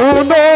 no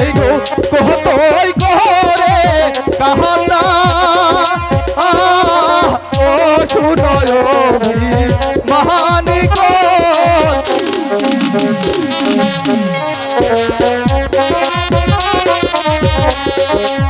নাই গো কহতই কহরে কাহানা ও সুনয় মহানি গো Thank.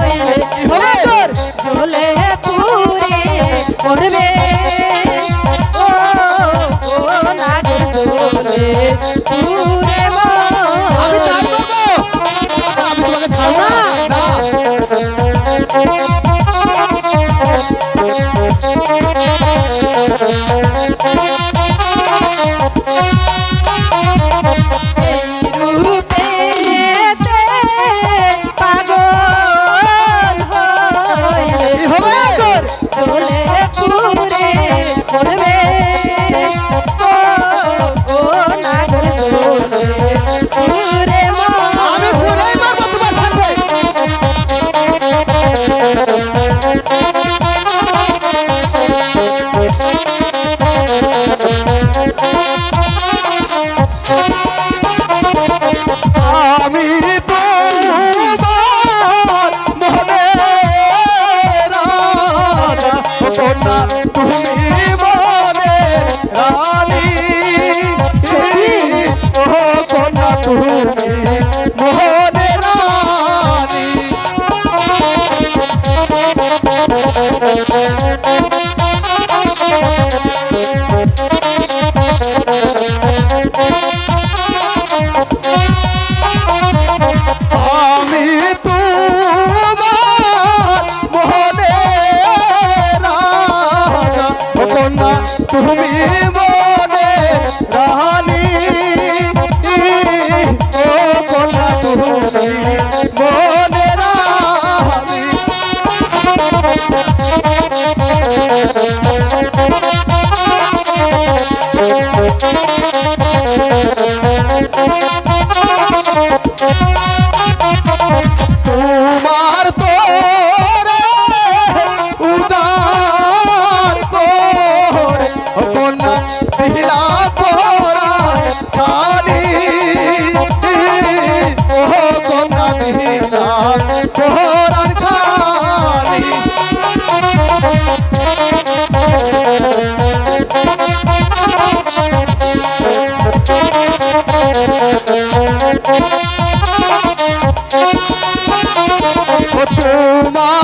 মরবে ও নাগর দোলে পড়বে ও boy. তোমার